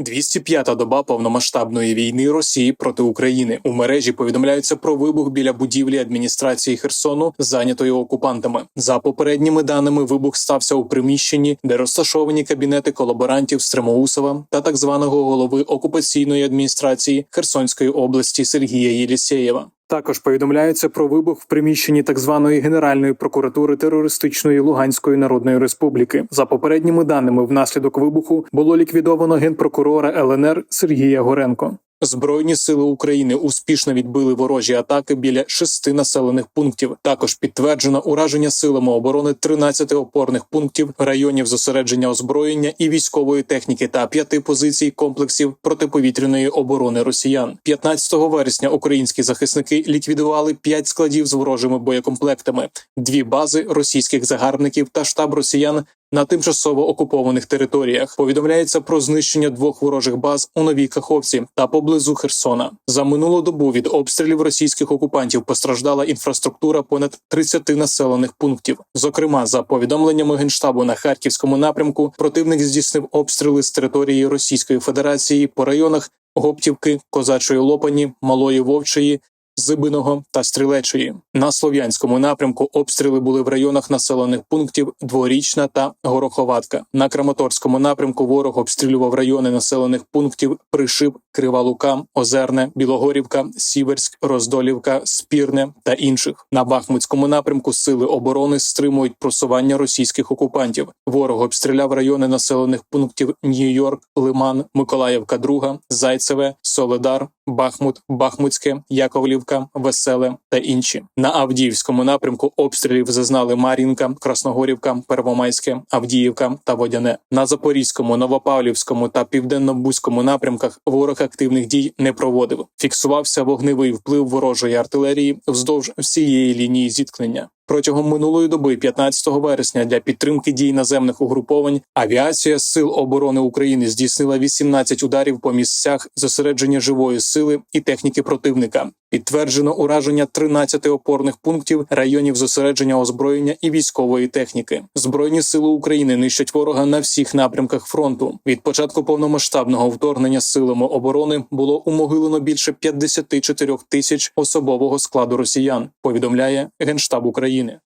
205-та доба повномасштабної війни Росії проти України у мережі повідомляються про вибух біля будівлі адміністрації Херсону, зайнятої окупантами. За попередніми даними, вибух стався у приміщенні, де розташовані кабінети колаборантів Стремоусова та так званого голови окупаційної адміністрації Херсонської області Сергія Єлісєєва. Також повідомляється про вибух в приміщенні так званої Генеральної прокуратури терористичної Луганської Народної Республіки. За попередніми даними, внаслідок вибуху було ліквідовано генпрокурора ЛНР Сергія Горенко. Збройні сили України успішно відбили ворожі атаки біля шести населених пунктів. Також підтверджено ураження силами оборони 13 опорних пунктів, районів зосередження озброєння і військової техніки та п'яти позицій комплексів протиповітряної оборони росіян. 15 вересня українські захисники ліквідували п'ять складів з ворожими боєкомплектами, дві бази російських загарбників та штаб росіян на тимчасово окупованих територіях повідомляється про знищення двох ворожих баз у новій Каховці та поблизу Херсона. За минулу добу від обстрілів російських окупантів постраждала інфраструктура понад 30 населених пунктів. Зокрема, за повідомленнями генштабу на харківському напрямку, противник здійснив обстріли з території Російської Федерації по районах Гоптівки, Козачої Лопані, Малої Вовчої. Зибиного та Стрілечої на слов'янському напрямку обстріли були в районах населених пунктів Дворічна та Гороховатка. На Краматорському напрямку ворог обстрілював райони населених пунктів Пришиб, Крива Лука, Озерне, Білогорівка, Сіверськ, Роздолівка, Спірне та інших. На Бахмутському напрямку сили оборони стримують просування російських окупантів. Ворог обстріляв райони населених пунктів Нью-Йорк, Лиман, Миколаївка, Друга, Зайцеве, Соледар, Бахмут, Бахмутське, Яковлівка, Веселе та інші. На Авдіївському напрямку обстрілів зазнали Мар'їнка, Красногорівка, Первомайське, Авдіївка та Водяне. На Запорізькому, Новопавлівському та Південно-Бузькому напрямках ворог активних дій не проводив. Фіксувався вогневий вплив ворожої артилерії вздовж всієї лінії зіткнення. Протягом минулої доби, 15 вересня, для підтримки дій наземних угруповань, авіація Сил оборони України здійснила 18 ударів по місцях зосередження живої сили і техніки противника. Підтверджено ураження 13 опорних пунктів районів зосередження озброєння і військової техніки. Збройні сили України нищать ворога на всіх напрямках фронту. Від початку повномасштабного вторгнення силами оборони було умогилено більше 54 тисяч особового складу росіян. Повідомляє генштаб України.